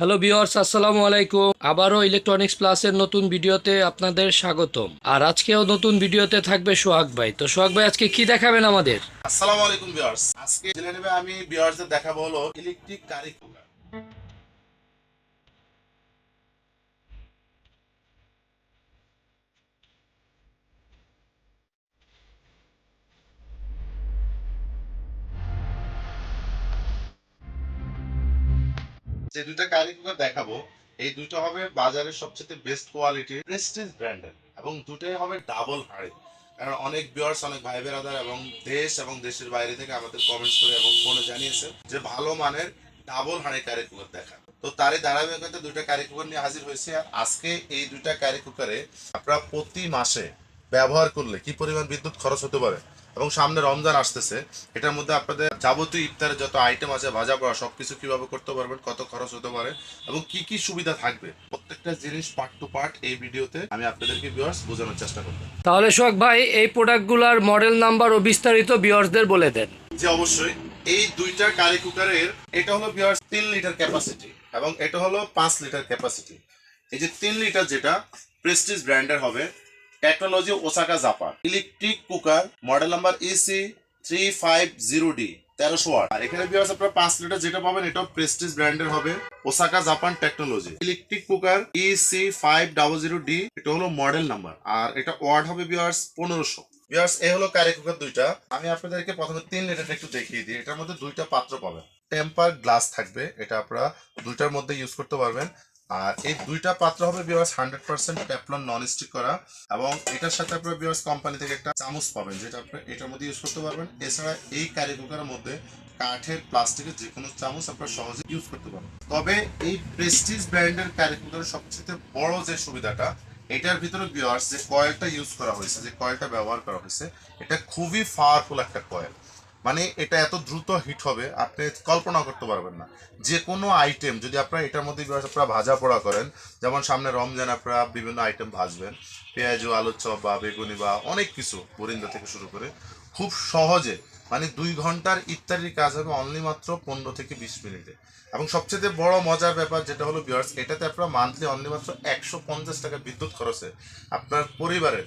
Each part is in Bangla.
হ্যালো ভিউয়ার্স আসসালামু আলাইকুম। আবারও ইলেকট্রনিক্স প্লাসের নতুন ভিডিওতে আপনাদের স্বাগতম। আর আজকেও নতুন ভিডিওতে থাকবে সোহাগ ভাই। তো সোহাগ ভাই, আজকে কি দেখাবেন আমাদের? আসসালামু আলাইকুম ভিউয়ার্স আজকে জেনে নেবে আমি ভিউয়ার্সদের দেখাবো হলো ইলেকট্রিক কারি কুকার যে দুইটা কারি কুকার দেখাবো, এই দুটো হবে বাজারের সবচেয়ে বেস্ট কোয়ালিটির প্রেস্টিজ ব্র্যান্ডের এবং দুটোই হবে ডাবল হাড়ি। কারণ অনেক ভিউয়ার্স অনেক ভাই বেরাদার এবং দেশ এবং দেশের বাইরে থেকে আমাদের কমেন্টস করে এবং ফোনে জানিয়েছে যে ভালো মানের ডাবল হাঁড়ি কারি কুকার দেখা। তো তারই ধারাবাহিকতা দুইটা কারি কুকার নিয়ে হাজির হয়েছে আর আজকে এই দুইটা কারি কুকারে আপনারা প্রতি মাসে ব্যবহার করলে কি পরিমাণ বিদ্যুৎ খরচ হতে পারে? এবং সামনে রমজান আসতেছে। এটার মধ্যে আপনাদের যাবতীয় ইফতারের যত আইটেম আছে ভাজা পড়া সবকিছু কীভাবে করতে পারবেন কত খরচ হতে পারে এবং কি কি সুবিধা থাকবে প্রত্যেকটা জিনিস পার্ট টু পার্ট এই ভিডিওতে আমি আপনাদেরকে ভিউয়ার্স বোঝানোর চেষ্টা করব। তাহলে সোহাগ ভাই এই প্রোডাক্টগুলোর মডেল নাম্বার ও বিস্তারিত ভিউয়ার্সদের বলে দেন। যে অবশ্যই। এই দুইটা কারি কুকারের এটা হলো বিয়ার তিন লিটার ক্যাপাসিটি এবং এটা হলো পাঁচ লিটার ক্যাপাসিটি এই যে তিন লিটার যেটা প্রেস্টিজ ব্র্যান্ডের হবে technology Osaka Japan. Electric cooker, model number E C three five zero D তেরোশো ওয়াট। আর এখানে বিয়ার্স আপনার পাঁচ লিটার যেটা পাবেন, এটাও প্রেস্টিজ ব্র্যান্ডের হবে। Osaka Japan technology. Electric cooker E C five double zero D এটা হলো মডেল নাম্বার। আর এটা ওয়াট হবে বিয়ার্স পনেরোশো। বিয়ার্স এ হলো কারি কুকার দুইটা। আমি আপনাদেরকে প্রথমে তিন লিটারটা একটু দেখিয়ে দিই। এটার মধ্যে দুইটা পাত্র পাবেন। টেম্পার গ্লাস থাকবে। এটা আপনারা দুইটার মধ্যে ইউজ করতে পারবেন। আর এই দুইটা পাত্র হবে বিয়ার্স hundred percent Teflon non stick করা এবং এটার সাথে আপনারা বিয়ার্স কোম্পানি থেকে একটা চামচ পাবেন, যেটা আপনি এটার মধ্যে ইউজ করতে পারবেন। এছাড়া এই কারি কুকারের মধ্যে কাঠের প্লাস্টিকের যে কোনো চামচ আপনারা সহজে ইউজ করতে পারবেন। তবে এই প্রেস্টিজ ব্র্যান্ডের কারি কুকারের সবচেয়ে বড় যে সুবিধাটা, এটার ভিতরে বিয়ার্স যে কয়েলটা ইউজ করা হয়েছে, যে কয়েলটা ব্যবহার করা হয়েছে, এটা খুবই পাওয়ারফুল একটা কয়েল মানে এটা এত দ্রুত হিট হবে, আপনি কল্পনা করতে পারবেন না। যে কোনো আইটেম যদি আপনারা এটার মধ্যে আপনারা ভাজা পোড়া করেন, যেমন সামনে রমজান আপনারা বিভিন্ন আইটেম ভাজবেন, পেঁয়াজ, আলুর চপ বা বেগুনি বা অনেক কিছু বরিন্দা থেকে শুরু করে খুব সহজে মানে দুই ঘণ্টার ইত্যাদির কাজ হবে অনলি মাত্র পনেরো থেকে বিশ মিনিটে। এবং সবচেয়ে বড় মজার ব্যাপার যেটা হলো বিয়ার্স এটাতে আপনারা মান্থলি অনলি মাত্র একশো পঞ্চাশ টাকা বিদ্যুৎ খরচে আপনার পরিবারের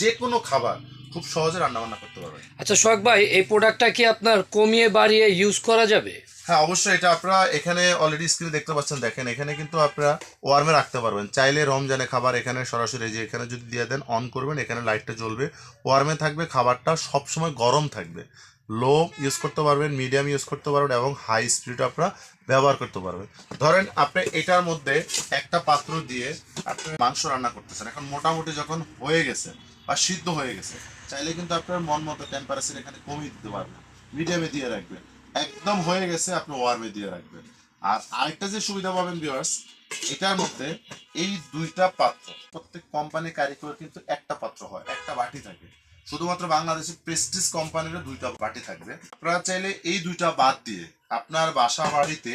যে কোনো খাবার খুব সহজে রান্নাবান্না করতে পারবেন। আচ্ছা সোহাগ ভাই এই প্রোডাক্টটা কি আপনার কমিয়ে বাড়িয়ে ইউজ করা যাবে? হ্যাঁ অবশ্যই এটা আপনারা এখানে অলরেডি স্ক্রিনে দেখতে পাচ্ছেন। দেখেন এখানে কিন্তু আপনারা ওয়ার্মে রাখতে পারবেন। চাইলে রমজানে খাবার এখানে সরাসরি যে এখানে যদি দিয়ে দেন অন করবেন এখানে লাইটটা জ্বলবে। ওয়ার্মে থাকবে খাবারটা সবসময় গরম থাকবে। লো ইউজ করতে পারবেন মিডিয়াম ইউজ করতে পারবেন এবং হাই স্পিড আপনারা ব্যবহার করতে পারবেন। ধরেন আপনি এটার মধ্যে একটা পাত্র দিয়ে আপনি মাংস রান্না করতেছেন। এখন মোটামুটি যখন হয়ে গেছে বা সিদ্ধ হয়ে গেছে, চাইলে কিন্তু আপনার মন মতো টেম্পারেচার এখানে কমিয়ে দিতে পারবেন। মিডিয়ামে দিয়ে রাখবেন। একদম হয়ে গেছে, আপনি ওয়ার্মে দিয়ে রাখবেন। আর আরেকটা যে সুবিধা পাবেন ভিউয়ার্স এটার মধ্যে এই দুইটা পাত্র, প্রত্যেক কোম্পানি কারিগর কিন্তু একটা পাত্র হয়, একটা বাটি থাকে। শুধুমাত্র বাংলাদেশে প্রেস্টিজ কোম্পানিরও দুইটা বাটি থাকবে। আপনারা চাইলে এই দুইটা বাদ দিয়ে আপনার বাসা বাড়িতে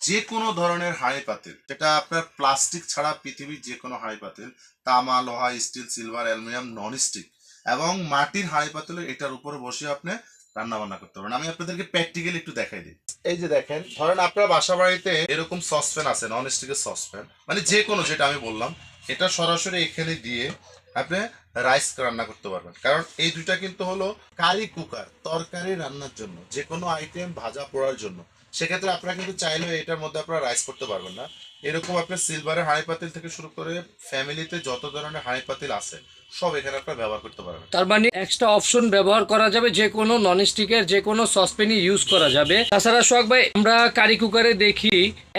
যে কোনো ধরনের হাঁড়ি পাতিল, যেটা আপনার প্লাস্টিক ছাড়া পৃথিবীর যে কোনো হাঁড়ি পাতিল, তামা, লোহা steel silver aluminium non stick এবং মাটির হাঁড়ি পাতিল এটার উপরে বসে আপনি রান্না বান্না করতে পারেন আমি আপনাদেরকে প্র্যাকটিক্যালি একটু দেখাই দিই। এই যে দেখেন, ধরেন আপনার বাসা বাড়িতে এরকম সসপ্যান আছে নন স্টিকের সসপ্যান মানে যে কোনো যেটা আমি বললাম, এটা সরাসরি এখানে দিয়ে আপনি রাইস রান্না করতে পারবেন। কারণ এই দুইটা কিন্তু হলো কারি কুকার তরকারি রান্নার জন্য যে কোনো আইটেম ভাজা পোড়ার জন্য। সেক্ষেত্রে আপনারা কিন্তু চাইলেও এটার মধ্যে আপনারা রাইস করতে পারবেন না। এরকম আপনার সিলভারের হাঁড়ি পাতিল থেকে শুরু করে ফ্যামিলিতে যত ধরনের হাঁড়ি পাতিল আছে সব এখানে আপনারা ব্যবহার করতে পারবেন। তার মানে এক্সট্রা অপশন ব্যবহার করা যাবে যে কোনো নন স্টিকের যে কোনো সসপ্যানই ইউজ করা যাবে। তাছাড়া সোহাগ ভাই আমরা কারি কুকারে দেখি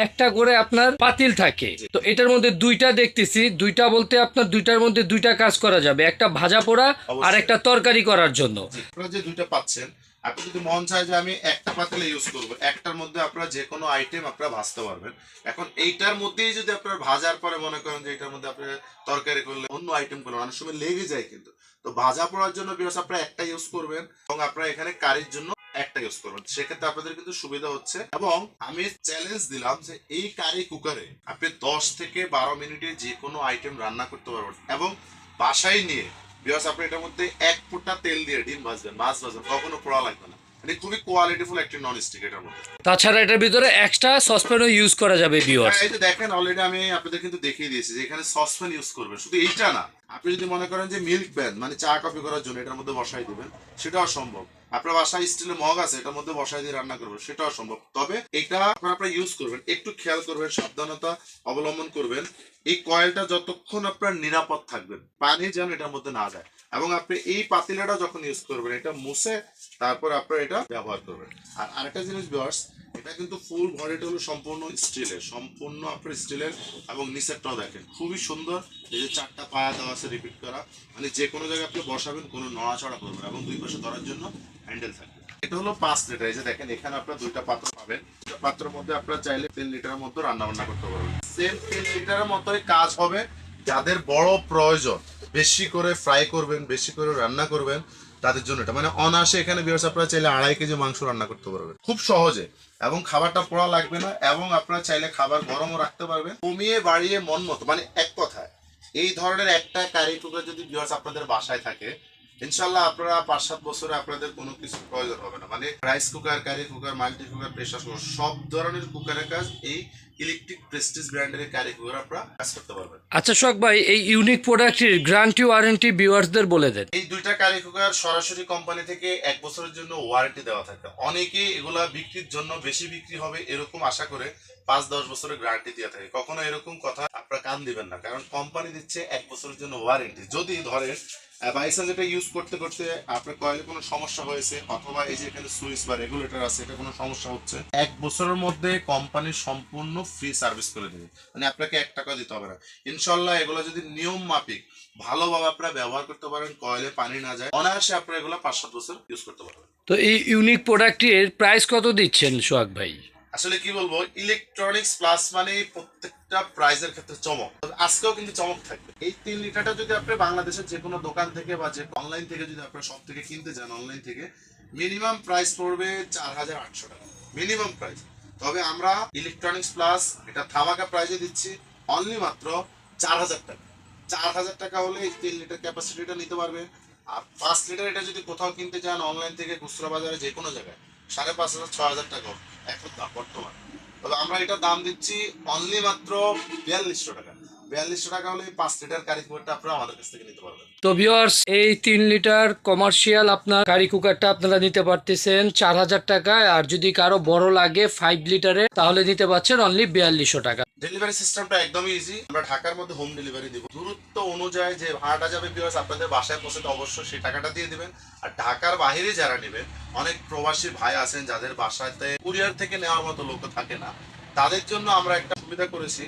একটা করে আপনার পাতিল থাকে। তো এটার মধ্যে দুইটা দেখতেছি দুইটা বলতে আপনার দুইটার মধ্যে দুইটা কাজ করা যাবে একটা ভাজা পোড়া আর একটা তরকারি করার জন্য। আপনারা যে দুইটা পাচ্ছেন আপনি যদি মন চায় যে আমি একটা পাতিলে ইউজ করব একটার মধ্যে আপনারা যে কোনো আইটেম আপনারা ভাজতে পারবেন। এখন এইটার মধ্যেই যদি আপনার ভাজার পরে মনে করেন যে এটার মধ্যে আপনি তরকারি করলে অন্য আইটেম করলেন অনেক সময় লেগে যায় কিন্তু। তো ভাজা পড়ার জন্য বিকজ আপনারা একটা ইউজ করবেন এবং আপনারা এখানে কারির জন্য একটা ইউজ করবেন। সেক্ষেত্রে আপনাদের কিন্তু সুবিধা হচ্ছে। এবং আমি চ্যালেঞ্জ দিলাম যে এই কারি কুকারে আপনি দশ থেকে বারো মিনিটে যে কোনো আইটেম রান্না করতে পারবেন। এবং বাসায় নিয়ে বিকজ আপনি এটার মধ্যে এক ফুটা তেল দিয়ে ডিম ভাজবেন মাছ ভাজবেন কখনো পোড়া লাগবে না। মানে খুবই কোয়ালিটিফুল একটি নন স্টিক এটার মধ্যে। তাছাড়া এটার ভিতরে এক্সট্রা সসপ্যানও ইউজ করা যাবে ভিউয়ার্স হ্যাঁ, এই যে দেখেন অলরেডি আমি আপনাদের কিন্তু দেখিয়ে দিয়েছি যে এখানে সসপ্যান ইউজ করবেন। শুধু এইটা না আপনি যদি মনে করেন যে মিল্ক প্যান মানে চা কফি করার জন্য এটার মধ্যে বসাই দিবেন, সেটাও সম্ভব আপনার বাসায় স্টিলের মগ আছে, এটার মধ্যে বসাই দিয়ে রান্না করবেন, সেটাও সম্ভব তবে এটা আপনারা ইউজ করবেন, একটু খেয়াল করবেন, সাবধানতা অবলম্বন করবেন। এই কয়েলটা যতক্ষণ আপনার নিরাপদ থাকবেন পানি যেন এটার মধ্যে না যায়। এবং আপনি এই পাতিলাটা যখন ইউজ করবেন, এটা মুছে তারপর আপনার এটা ব্যবহার করবেন। আর আরেকটা জিনিস বিয়ার্স এটা কিন্তু ফুল বডিটা হলো সম্পূর্ণ স্টিলের, সম্পূর্ণ আপনার স্টিলের এবং নিচেরটাও দেখেন। খুবই সুন্দর, এই যে চারটা পায়া দেওয়া আছে রিপিট করা। মানে যে কোনো জায়গায় আপনি বসাবেন, কোনো নড়াচড়া করবেন এবং দুই পাশে ধরার জন্য হ্যান্ডেল থাকবে। এটা হলো পাঁচ লিটার এই যে দেখেন, এখানে আপনার দুইটা পাত্র পাবেন। পাত্রের মধ্যে আপনারা চাইলে তিন লিটারের মধ্যে রান্না বান্না করতে পারবেন। সেম তিন লিটারের মতোই কাজ হবে। যাদের বড় প্রয়োজন, বেশি করে ফ্রাই করবেন, বেশি করে রান্না করবেন তাদের জন্য এটা। মানে অনাসে এখানে বিয়ার্স আপনারা চাইলে আড়াই কেজি মাংস রান্না করতে পারবেন। খুব সহজে। এবং খাবারটা পোড়া লাগবে না এবং আপনারা চাইলে খাবার গরমও রাখতে পারবেন। কমিয়ে বাড়িয়ে মন মতো মানে এক কথায়, এই ধরনের একটা কারি টুকরা যদি বিয়ার্স আপনাদের বাসায় থাকে ইনশাল্লাহ আপনারা পাঁচ সাত বছরে আপনাদের কোনো কিছু প্রয়োজন হবে না। মানে rice cooker curry cooker multi cooker pressure cooker সব ধরনের কুকারের কাজ এই ইলেকট্রিক প্রেস্টিজ ব্র্যান্ডের কারি কুকার আপনারা কাজ করতে পারবেন। আচ্ছা শোক ভাই এই ইউনিক প্রোডাক্টের গ্যারান্টি ওয়ারেন্টি ভিউয়ার্সদের বলে দেন। এই দুইটা কারি কুকার সরাসরি কোম্পানি থেকে এক বছরের জন্য ওয়ারেন্টি দেওয়া থাকে। অনেকে এগুলা বিক্রির জন্য বেশি বিক্রি হবে এরকম আশা করে পাঁচ দশ বছরের গ্যারান্টি দিয়ে থাকে। কখনো এরকম কথা আপনারা কান দিবেন না, কারণ কোম্পানি দিচ্ছে এক বছরের জন্য ওয়ারেন্টি যদি ধরেন বাইসা যেটা ইউজ করতে করতে আপনার কয়েলে কোনো সমস্যা হয়েছে, অথবা এই যে এখানে সুইচ বা রেগুলেটর আছে, এটা কোনো সমস্যা হচ্ছে, এক বছরের মধ্যে কোম্পানি সম্পূর্ণ ফ্রি সার্ভিস করে দেবে। মানে আপনাকে এক টাকা দিতে হবে না। ইনশাল্লাহ এগুলো যদি নিয়ম মাফিক, ভালোভাবে আপনারা ব্যবহার করতে পারেন, কয়েলে পানি না যায়, অনায়াসে আপনারা এগুলো পাঁচ সাত বছর ইউজ করতে পারবেন। তো এই ইউনিক প্রোডাক্টের প্রাইস কত দিচ্ছেন সোহাগ ভাই? আসলে কি বলব ইলেকট্রনিক্স প্লাস মানে প্রত্যেকটা প্রাইজের ক্ষেত্রে চমক। আজকেও কিন্তু চমক থাকবে। এই তিন লিটারটা যদি আপনি বাংলাদেশের যে কোনো দোকান থেকে বা যে অনলাইন থেকে যদি আপনার সব থেকে কিনতে যান অনলাইন থেকে মিনিমাম প্রাইস পড়বে চার হাজার আটশো টাকা। মিনিমাম প্রাইস তবে আমরা ইলেকট্রনিক্স প্লাস এটা ধামাকা প্রাইজে দিচ্ছি অনলি মাত্র চার হাজার টাকা। চার হাজার টাকা হলে এই তিন লিটার ক্যাপাসিটিটা নিতে পারবে। আর পাঁচ লিটার এটা যদি কোথাও কিনতে চান অনলাইন থেকে, খুচরা বাজারে যে কোনো জায়গায় সাড়ে পাঁচ হাজার, ছয় হাজার টাকা এখন দাম বর্তমান। তবে আমরা এটা দাম দিচ্ছি অনলি মাত্র বিয়াল্লিশশো টাকা। লিটার আপনারা আমাদের কাছ থেকে নিতে পারবেন। তো এই তিন লিটার কমার্শিয়াল আপনার কারি কুকারটা আপনারা নিতে পারতেছেন চার হাজার টাকায়। আর যদি কারও বড় লাগে ফাইভ লিটারে তাহলে নিতে পারছেন অনলি বিয়াল্লিশশো টাকা। ডেলিভারি সিস্টেমটা একদমই ইজি আমরা ঢাকার মধ্যে হোম ডেলিভারি দিব। দূরত্ব অনুযায়ী যে ভাড়াটা যাবে বিকজ আপনাদের বাসায় পৌঁছাতে অবশ্যই সেই টাকাটা দিয়ে দিবেন। আর ঢাকার বাইরে যারা নেবেন, অনেক প্রবাসী ভাই আছেন যাদের বাসাতে কুরিয়ার থেকে নেওয়ার মতো লোক থাকে না, তাদের জন্য আমরা একটা সুবিধা করেছি।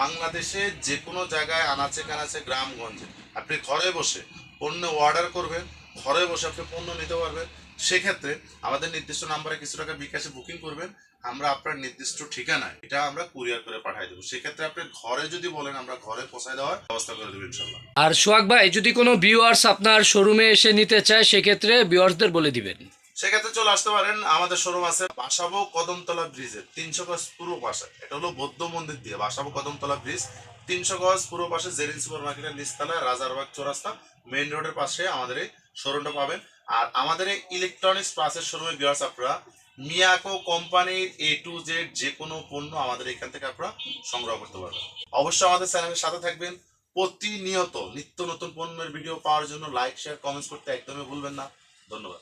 বাংলাদেশে যে কোনো জায়গায় আনাচে কানাচে গ্রামগঞ্জে আপনি ঘরে বসে পণ্য অর্ডার করবেন, ঘরে বসে আপনি পণ্য নিতে পারবেন। সেক্ষেত্রে আমাদের নির্দিষ্ট নাম্বারে কিছু টাকা বিকাশে বুকিং করবেন আমরা আপনার নির্দিষ্ট ঠিকানায় এটা আমরা কুরিয়ার করে পাঠিয়ে দেবো। সেক্ষেত্রে আপনি ঘরে যদি বলেন আমরা ঘরে পৌঁছায় দেওয়ার ব্যবস্থা করে দেবো ইনশাল্লাহ। আর সোহাগ ভাই যদি কোনো ভিউয়ার্স আপনার শোরুমে এসে নিতে চায় সেক্ষেত্রে ভিউয়ার্সদের বলে দিবেন। সেক্ষেত্রে চলে আসতে পারেন আমাদের শোরুম আছে বাসাবো কদমতলা ব্রিজের তিনশো গজ পূর্ব পাশে। এটা হলো বৌদ্ধ মন্দির দিয়ে বাসাবো কদমতলা ব্রিজ তিনশো গজ পূর্ব পাশে জেরিন সুপার মার্কেটের নিচতলায় রাজারবাগ চৌরাস্তা মেইন রোডের পাশে আমাদের এই শোরুমটা পাবেন। আর আমাদের এই ইলেকট্রনিক্স প্লাসের শোরুমে বিহার আপনারা। মিয়াকো কোম্পানির এ টু জেড যে কোনো পণ্য আমাদের এখান থেকে আপনারা সংগ্রহ করতে পারবেন। অবশ্যই আমাদের চ্যানেলের সাথে থাকবেন। প্রতিনিয়ত নিত্য নতুন পণ্যের ভিডিও পাওয়ার জন্য লাইক শেয়ার কমেন্টস করতে একদমই ভুলবেন না। ধন্যবাদ।